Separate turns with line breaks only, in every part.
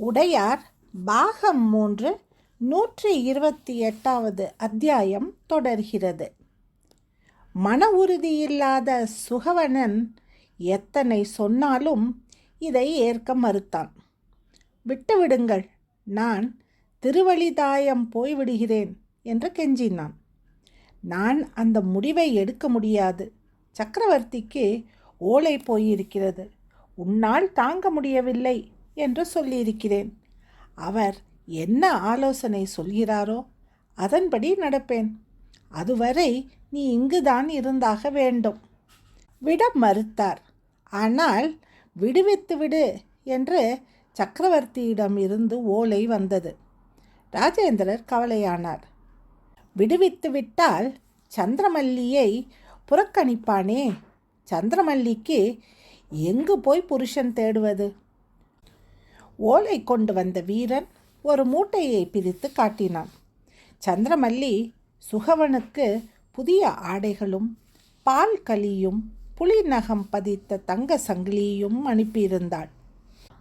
உடையார் பாகம் மூன்று நூற்றி இருபத்தி எட்டாவது அத்தியாயம் தொடர்கிறது. மன உறுதியில்லாத சுகவனன் எத்தனை சொன்னாலும் இதை ஏற்க மறுத்தான். விட்டுவிடுங்கள் நான் திருவழிதாயம் போய்விடுகிறேன் என்று கெஞ்சினான். நான் அந்த முடிவை எடுக்க முடியாது. சக்கரவர்த்திக்கு ஓலை போயிருக்கிறது. உன்னால் தாங்க முடியவில்லை. என்று சொல்லியிருக்கிறேன். அவர் என்ன ஆலோசனை சொல்கிறாரோ அதன்படி நடப்பேன். அதுவரை நீ இங்குதான் இருந்தாக வேண்டும். விட மறுத்தார். ஆனால் விடுவித்து விடு என்று சக்கரவர்த்தியிடம் இருந்து ஓலை வந்தது. ராஜேந்திரர் கவலையானார். விடுவித்து விட்டால் சந்திரமல்லியை புறக்கணிப்பானே? சந்திரமல்லிக்கு எங்கு போய் புருஷன் தேடுவது? ஓலை கொண்டு வந்த வீரன் ஒரு மூட்டையை பிரித்து காட்டினான். சந்திரமல்லி சுகவனுக்கு புதிய ஆடைகளும் பால் களியும் புலி நகம் பதித்த தங்க சங்கிலியும் அனுப்பியிருந்தாள்.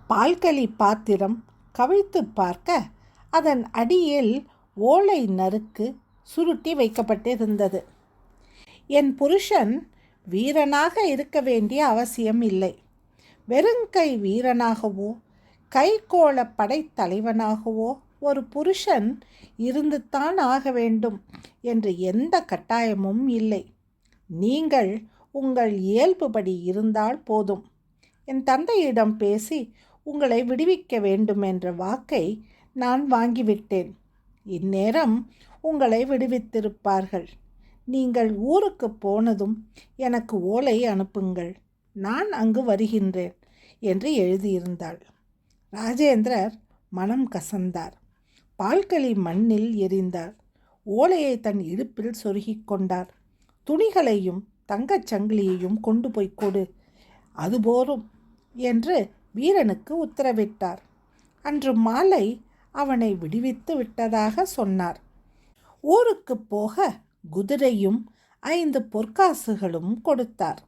பால்களி பாத்திரம் கவிழ்த்து பார்க்க அதன் அடியில் ஓலை நறுக்கு சுருட்டி வைக்கப்பட்டிருந்தது. என் புருஷன் வீரனாக இருக்க வேண்டிய அவசியம் இல்லை. வெறுங்கை வீரனாகவோ கைகோள படைத்தலைவனாகவோ ஒரு புருஷன் இருந்துத்தான் ஆக வேண்டும் என்று எந்த கட்டாயமும் இல்லை. நீங்கள் உங்கள் இயல்புபடி இருந்தால் போதும். என் தந்தையிடம் பேசி உங்களை விடுவிக்க வேண்டும் என்ற வாக்கை நான் வாங்கிவிட்டேன். இந்நேரம் உங்களை விடுவித்திருப்பார்கள். நீங்கள் ஊருக்கு போனதும் எனக்கு ஓலை அனுப்புங்கள். நான் அங்கு வருகின்றேன் என்று எழுதியிருந்தாள். ராஜேந்திரர் மனம் கசந்தார். பால்களி மண்ணில் எரிந்தார். ஓலையை தன் இடுப்பில் சொருகிக் கொண்டார். துணிகளையும் தங்கச் சங்கிலியையும் கொண்டு போய் கொடு. அது போரும் என்று வீரனுக்கு உத்தரவிட்டார். அன்று மாலை அவனை விடுவித்து விட்டதாக சொன்னார். ஊருக்கு போக குதிரையும் ஐந்து பொற்காசுகளும் கொடுத்தார்.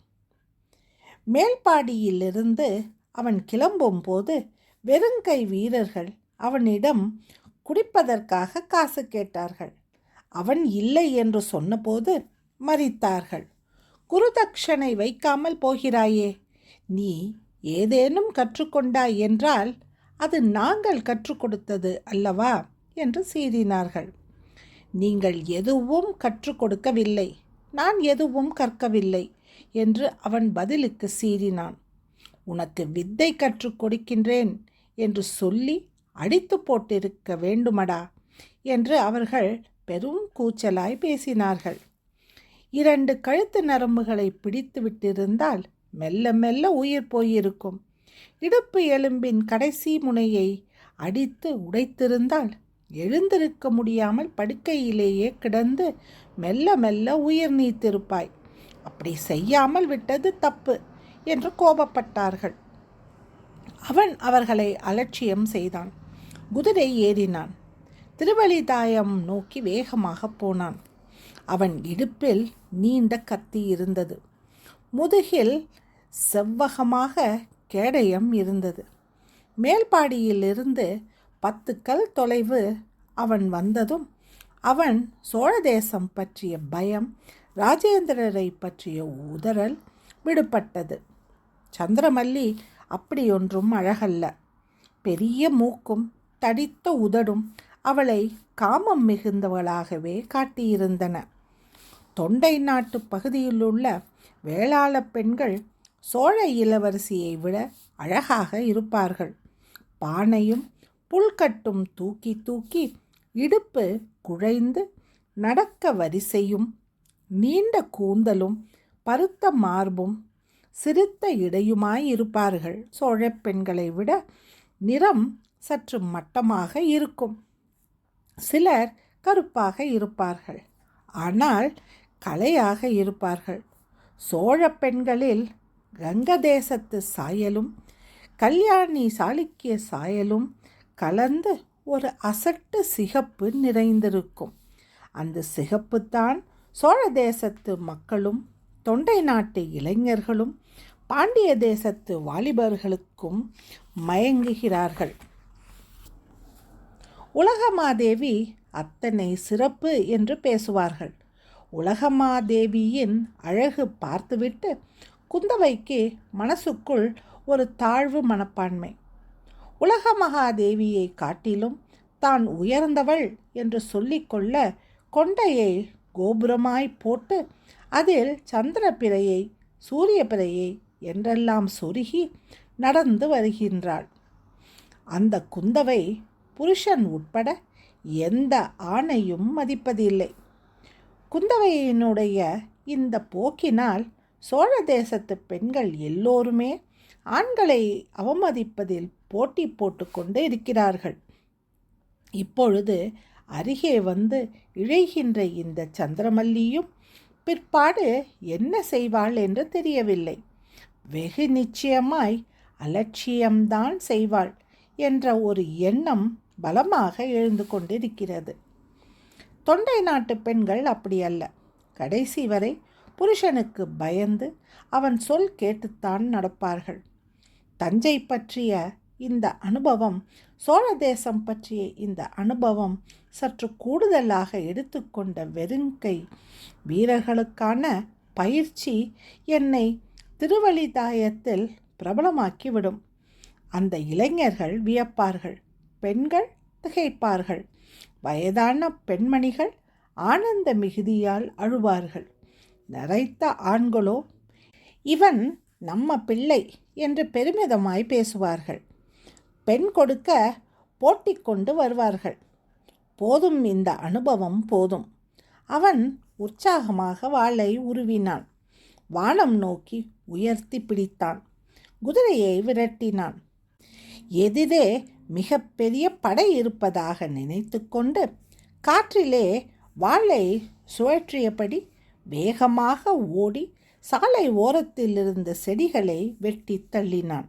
மேல்பாடியிலிருந்து அவன் கிளம்பும் போது வெறுங்கை வீரர்கள் அவனிடம் குடிப்பதற்காக காசு கேட்டார்கள். அவன் இல்லை என்று சொன்னபோது மறித்தார்கள் குருதக்ஷனை வைக்காமல் போகிறாயே நீ ஏதேனும் கற்றுக்கொண்டாய் என்றால் அது நாங்கள் கற்றுக் கொடுத்தது அல்லவா? என்று சீறினார்கள். நீங்கள் எதுவும் கற்றுக் கொடுக்கவில்லை நான் எதுவும் கற்கவில்லை என்று அவன் பதிலுக்கு சீறினான். உனக்கு வித்தை கற்றுக் கொடுக்கின்றேன் என்று சொல்லி அடித்து போட்டிருக்க வேண்டுமடா என்று அவர்கள் பெரும் கூச்சலாய் பேசினார்கள். இரண்டு கழுத்து நரம்புகளை பிடித்து விட்டிருந்தால் மெல்ல மெல்ல உயிர் போயிருக்கும். இடுப்பு எலும்பின் கடைசி முனையை அடித்து உடைத்திருந்தால் எழுந்திருக்க முடியாமல் படுக்கையிலேயே கிடந்து மெல்ல மெல்ல உயிர் நீத்திருப்பாய். அப்படி செய்யாமல் விட்டது தப்பு என்று கோபப்பட்டார்கள். அவன் அவர்களை அலட்சியம் செய்தான். குதிரை ஏறினான். திருவழிதாயம் நோக்கி வேகமாக போனான். அவன் இடுப்பில் நீண்ட கத்தி இருந்தது. முதுகில் செவ்வகமாக கேடயம் இருந்தது. மேல்பாடியிலிருந்து பத்து கல் தொலைவு அவன் வந்ததும் அவன் சோழ தேசம் பற்றிய பயம் ராஜேந்திரரை பற்றிய உதறல் விடுபட்டது. சந்திரமல்லி அப்படியொன்றும் அழகல்ல. பெரிய மூக்கும் தடித்த உதடும் அவளை காமம் மிகுந்தவளாகவே காட்டியிருந்தன. தொண்டை நாட்டு பகுதியிலுள்ள வேளாள பெண்கள் சோழ இளவரசியை விட அழகாக இருப்பார்கள். பானையும் புல்கட்டும் தூக்கி தூக்கி இடுப்பு குழைந்து நடக்க வரிசையும் நீண்ட கூந்தலும் பருத்த மார்பும் சிரித்த இடையுமாய் இருப்பார்கள் சோழ பெண்களை விட நிறம் சற்று மட்டமாக இருக்கும். சிலர் கருப்பாக இருப்பார்கள். ஆனால் கலையாக இருப்பார்கள். சோழ பெண்களில் கங்கதேசத்து சாயலும் கல்யாணி சாளுக்கிய சாயலும் கலந்து ஒரு அசட்டு சிகப்பு நிறைந்திருக்கும். அந்த சிகப்புத்தான் சோழ தேசத்து மக்களும் தொண்டை நாட்டு இளைஞர்களும் பாண்டிய தேசத்து வாலிபர்களுக்கும் மயங்குகிறார்கள். உலகமாதேவி அத்தனை சிறப்பு என்று பேசுவார்கள். உலகமாதேவியின் அழகு பார்த்துவிட்டு குந்தவைக்கு மனசுக்குள் ஒரு தாழ்வு மனப்பான்மை. உலகமகாதேவியை காட்டிலும் தான் உயர்ந்தவள் என்று சொல்லிக்கொள்ள கொண்டையை கோபுரமாய் போட்டு அதில் சந்திரப்பிரையை பிறையை என்றெல்லாம் சொருகி நடந்து வருகின்றாள். அந்த குந்தவை புருஷன் உட்பட எந்த ஆணையும் மதிப்பதில்லை. குந்தவையினுடைய இந்த போக்கினால் சோழ தேசத்து பெண்கள் எல்லோருமே ஆண்களை அவமதிப்பதில் போட்டி போட்டுக்கொண்டு இருக்கிறார்கள். இப்பொழுது அருகே வந்து இழைகின்ற இந்த சந்திரமல்லியும் பிற்பாடு என்ன செய்வாள் என்று தெரியவில்லை. வெகு நிச்சயமாய் அலட்சியம்தான் செய்வாள் என்ற ஒரு எண்ணம் பலமாக எழுந்து கொண்டிருக்கிறது. தொண்டை நாட்டு பெண்கள் அப்படி அல்ல. கடைசி வரை புருஷனுக்கு பயந்து அவன் சொல் கேட்டுத்தான் நடப்பார்கள். தஞ்சை பற்றிய இந்த அனுபவம் சோழ தேசம் பற்றிய இந்த அனுபவம் சற்று கூடுதலாக எடுத்துக்கொண்ட வெறுங்கை. வீரர்களுக்கான பயிற்சி என்னை திருவழிதாயத்தில் பிரபலமாக்கிவிடும். அந்த இளைஞர்கள் வியப்பார்கள் பெண்கள் திகைப்பார்கள் வயதான பெண்மணிகள் ஆனந்த மிகுதியால் அழுவார்கள். நரைத்த ஆண்களோ இவன் நம்ம பிள்ளை என்று பெருமிதமாய் பேசுவார்கள். பெண் கொடுக்க போட்டி கொண்டு வருவார்கள். போதும் இந்த அனுபவம் போதும். அவன் உற்சாகமாக வாளை உருவினான். வானம் நோக்கி உயர்த்தி பிடித்தான். குதிரையை விரட்டினான். எதிரே மிக பெரிய படை இருப்பதாக நினைத்து கொண்டு காற்றிலே வாளை சுழற்றியபடி வேகமாக ஓடி சாலை ஓரத்தில் இருந்த செடிகளை வெட்டி தள்ளினான்.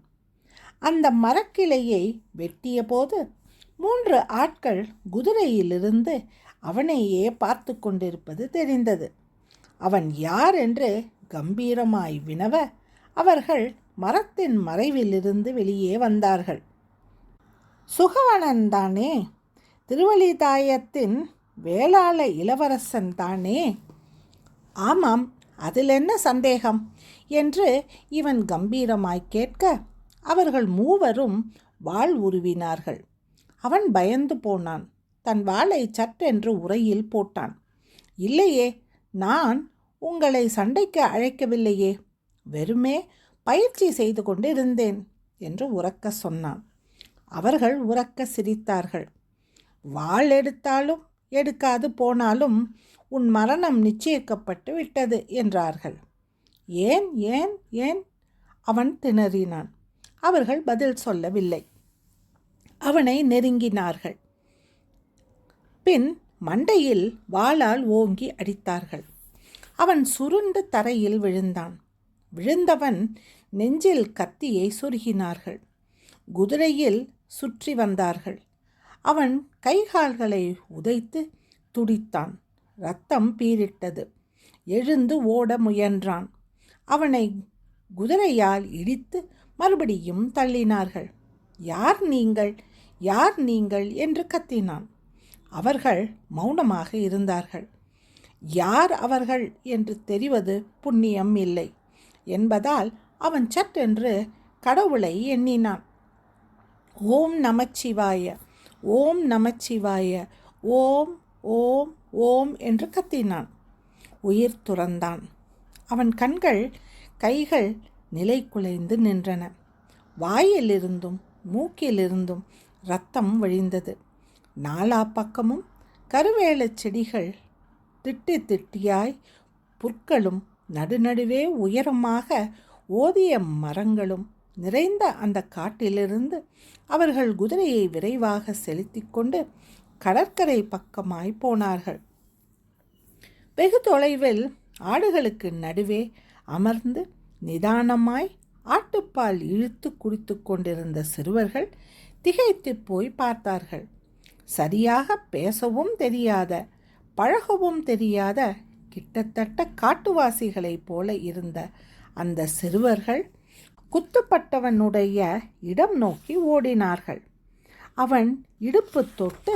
அந்த மரக்கிளையை வெட்டியபோது மூன்று ஆட்கள் குதிரையிலிருந்து அவனையே பார்த்து கொண்டிருப்பது தெரிந்தது. அவன் யார் என்று கம்பீரமாய் வினவ அவர்கள் மரத்தின் மறைவிலிருந்து வெளியே வந்தார்கள். சுகவனன் தானே திருவழிதாயத்தின் வேளாள இளவரசன் தானே? ஆமாம் அதில் என்ன சந்தேகம்? என்று இவன் கம்பீரமாய் கேட்க அவர்கள் மூவரும் வாள் உருவினார்கள். அவன் பயந்து போனான். தன் வாளை சட்டென்று உரையில் போட்டான். இல்லையே நான் உங்களை சண்டைக்கு அழைக்கவில்லையே. வெறுமே பயிற்சி செய்து கொண்டு இருந்தேன் என்று உறக்க சொன்னான். அவர்கள் உறக்க சிரித்தார்கள். வாள் எடுத்தாலும் எடுக்காது போனாலும் உன் மரணம் நிச்சயிக்கப்பட்டு விட்டது என்றார்கள். ஏன் ஏன் ஏன்? அவன் திணறினான். அவர்கள் பதில் சொல்லவில்லை. அவனை நெருங்கினார்கள். பின் மண்டையில் வாளால் ஓங்கி அடித்தார்கள். அவன் சுருண்டு தரையில் விழுந்தான். விழுந்தவன் நெஞ்சில் கத்தியை சொருகினார்கள். குதிரையில் சுற்றி வந்தார்கள். அவன் கைகால்களை உதைத்து துடித்தான். ரத்தம் பீரிட்டது எழுந்து ஓட முயன்றான். அவனை குதிரையால் இடித்து மறுபடியும் தள்ளினார்கள். யார் நீங்கள்? யார் நீங்கள்? என்று கத்தினான். அவர்கள் மௌனமாக இருந்தார்கள். யார் அவர்கள்? என்று தெரிவது புண்ணியம் இல்லை. என்பதால் அவன் சட்டென்று கடவுளை எண்ணினான். ஓம் நமச்சிவாய ஓம் நமச்சிவாய ஓம் ஓம் ஓம் என்று கத்தினான். உயிர் துறந்தான். அவன் கண்கள் கைகள் நிலை குலைந்து நின்றன. வாயிலிருந்தும் மூக்கிலிருந்தும் ரத்தம் வழிந்தது. நாலா பக்கமும் கருவேலச் செடிகள் திட்டி திட்டியாய் புற்களும் நடுநடுவே உயரமாக ஓதிய மரங்களும் நிறைந்த அந்த காட்டிலிருந்து அவர்கள் குதிரையை விரைவாக செலுத்தி கொண்டு கடற்கரை பக்கமாய் போனார்கள். வெகு தொலைவில் ஆடுகளுக்கு நடுவே அமர்ந்து நிதானமாய் ஆட்டுப்பால் இழுத்து குடித்து கொண்டிருந்த சிறுவர்கள் திகைத்து போய் பார்த்தார்கள். சரியாக பேசவும் தெரியாத பழகவும் தெரியாத கிட்டத்தட்ட காட்டுவாசிகளைப் போல இருந்த அந்த சிறுவர்கள் குத்துப்பட்டவனுடைய இடம் நோக்கி ஓடினார்கள். அவன் இடுப்பு தொட்டு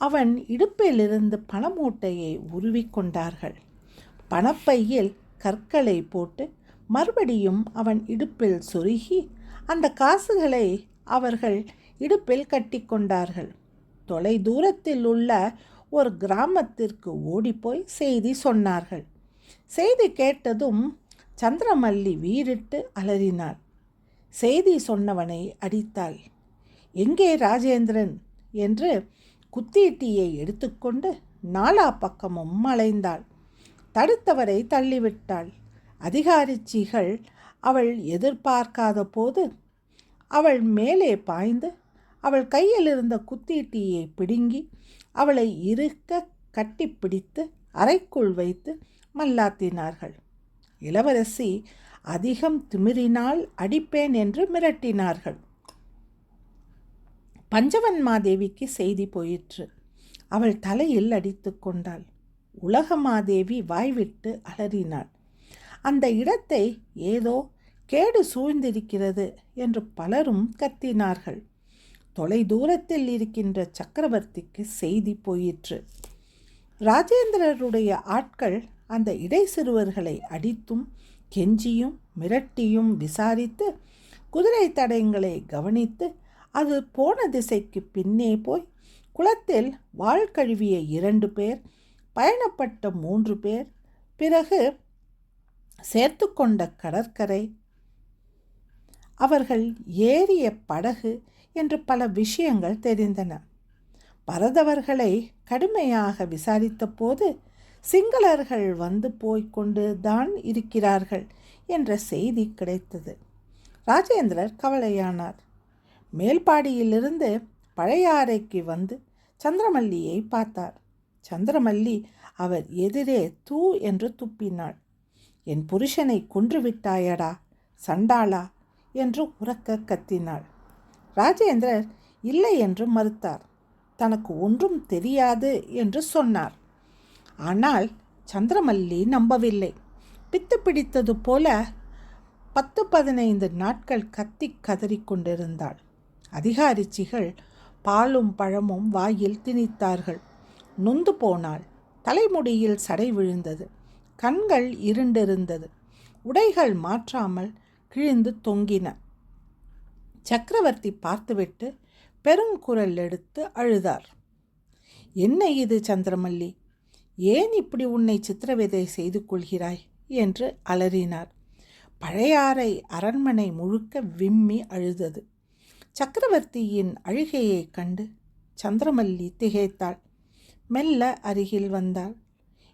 அவன் இடுப்பிலிருந்து பணமூட்டையை உருவிக்கொண்டார்கள் பணப்பையில் கற்களை போட்டு மறுபடியும் அவன் இடுப்பில் சொருகி அந்த காசுகளை அவர்கள் இடுப்பில் கட்டி கொண்டார்கள். தொலை தூரத்தில் உள்ள ஒரு கிராமத்திற்கு ஓடிப்போய் செய்தி சொன்னார்கள். செய்தி கேட்டதும் சந்திரமல்லி வீறிட்டு அலறினாள். செய்தி சொன்னவனை அடித்தாள். எங்கே ராஜேந்திரன் என்று குத்தீட்டியை எடுத்துக்கொண்டு நாலா பக்கமும் அலைந்தாள் தடுத்தவரை தள்ளிவிட்டாள். அதிகாரிச்சிகள் அவள் எதிர்பார்க்காத போது அவள் மேலே பாய்ந்து அவள் கையில் இருந்த குத்தீட்டியை பிடுங்கி அவளை இருக்க கட்டிப்பிடித்து அறைக்குள் வைத்து மல்லாத்தினார்கள். இளவரசி அதிகம் திமிரினால் அடிப்பேன் என்று மிரட்டினார்கள். பஞ்சவன்மாதேவிக்கு செய்தி போயிற்று. அவள் தலையில் அடித்து கொண்டாள். உலகமாதேவி வாய்விட்டு அலறினாள். அந்த இடத்தை ஏதோ கேடு சூழ்ந்திருக்கிறது என்று பலரும் கத்தினார்கள். தொலை தூரத்தில் இருக்கின்ற சக்கரவர்த்திக்கு செய்தி போயிற்று. ராஜேந்திரருடைய ஆட்கள் அந்த இடை சிறுவர்களை அடித்தும் கெஞ்சியும் மிரட்டியும் விசாரித்து குதிரை தடயங்களை கவனித்து அது போன திசைக்கு பின்னே போய் குளத்தில் வாழ் கழுவிய இரண்டு பேர் பயணப்பட்ட மூன்று பேர் பிறகு சேர்த்து கொண்ட கடற்கரை. அவர்கள் ஏறிய படகு என்று பல விஷயங்கள் தெரிந்தன. பரதவர்களை கடுமையாக விசாரித்த போது சிங்களர்கள் வந்து போய்கொண்டு தான் இருக்கிறார்கள் என்ற செய்தி கிடைத்தது. ராஜேந்திரர் கவலையானார். மேல்பாடியிலிருந்து பழையாறைக்கு வந்து சந்திரமல்லியை பார்த்தார். சந்திரமல்லி அவர் எதிரே தூ என்று துப்பினாள். என் புருஷனை கொன்று விட்டாயடா சண்டாளா? என்று உறக்க கத்தினாள். ராஜேந்திரர் இல்லை என்று மறுத்தார். தனக்கு ஒன்றும் தெரியாது என்று சொன்னார். ஆனால் சந்திரமல்லி நம்பவில்லை. பித்து பிடித்தது போல பத்து பதினைந்து நாட்கள் கத்தி கதறி கொண்டிருந்தாள். அதிகாரிச்சிகள் பாலும் பழமும் வாயில் திணித்தார்கள். நொந்து போனாள். தலைமுடியில் சடை விழுந்தது. கண்கள் இருண்டிருந்தது. உடைகள் மாற்றாமல் கிழிந்து தொங்கின. சக்கரவர்த்தி பார்த்துவிட்டு பெருங்குரல் எடுத்து அழுதார். என்ன இது சந்திரமல்லி? ஏன் இப்படி உன்னை சித்திரவிதை செய்து கொள்கிறாய்? என்று அலறினார். பழையாறை அரண்மனை முழுக்க விம்மி அழுதது. சக்கரவர்த்தியின் அழுகையை கண்டு சந்திரமல்லி திகைத்தாள். மெல்ல அருகில் வந்தாள்.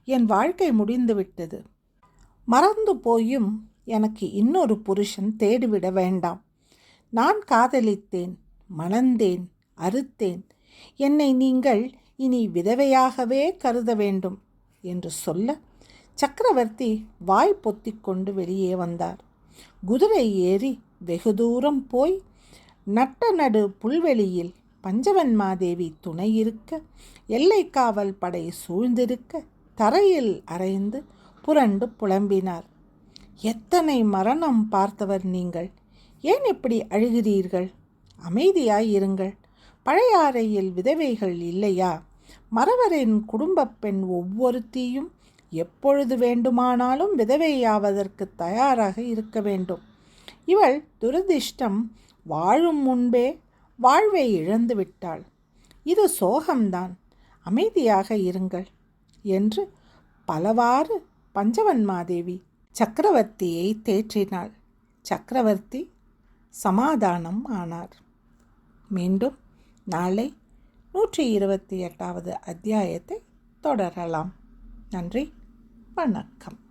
என் வாழ்க்கை முடிந்துவிட்டது மறந்து போயும் எனக்கு இன்னொரு புருஷன் தேடிவிட வேண்டாம். நான் காதலித்தேன் மணந்தேன் அறுத்தேன். என்னை நீங்கள் இனி விதவையாகவே கருத வேண்டும் என்று சொல்ல சக்கரவர்த்தி வாய் பொத்திக்கொண்டு வெளியே வந்தார். குதிரை ஏறி வெகு தூரம் போய் நட்ட நடு புல்வெளியில் பஞ்சவன்மாதேவி துணையிருக்க எல்லை காவல் படை சூழ்ந்திருக்க தரையில் அரைந்து புரண்டு புலம்பினார். எத்தனை மரணம் பார்த்தவர் நீங்கள்? ஏன் இப்படி அழுகிறீர்கள்? அமைதியாயிருங்கள் பழையாறையில் விதவைகள் இல்லையா? மறவரின் குடும்பப் பெண் ஒவ்வொருத்தியும் எப்பொழுது வேண்டுமானாலும் விதவையாவதற்கு தயாராக இருக்க வேண்டும். இவள் துரதிர்ஷ்டம் வாழும் முன்பே வாழ்வை இழந்து விட்டாள் இது சோகம்தான். அமைதியாக இருங்கள். என்று பலவாறு பஞ்சவன்மாதேவி சக்கரவர்த்தியை தேற்றினாள். சக்கரவர்த்தி சமாதானம் ஆனார். மீண்டும் நாளை நூற்றி இருபத்தி எட்டாவது அத்தியாயத்தை தொடரலாம். நன்றி வணக்கம்.